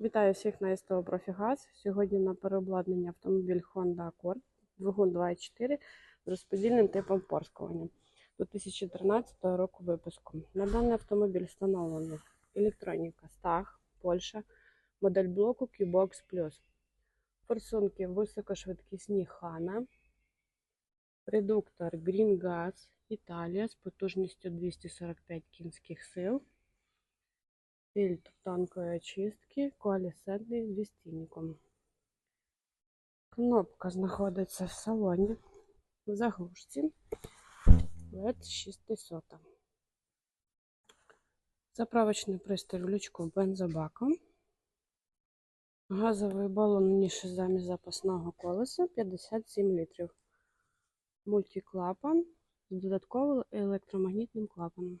Вітаю всіх на СТО Профігаз. Сьогодні на переобладнання автомобіль Honda Accord, двигун 2.4 з розподільним типом порскування 2013 року випуску. На даний автомобіль встановлено електроніка Stag, Польща, модель блоку Qbox Plus, форсунки високошвидкісні Hana, редуктор Green Gas Італія з потужністю 245 кінських сил. Фільтр тонкої очистки, коалісентний з відстійником. Кнопка знаходиться в салоні в заглушці LED 600. Заправочний пристрій в лючку бензобаком. Газовий балон ніж замість запасного колеса 57 літрів. Мультиклапан з додатковим електромагнітним клапаном.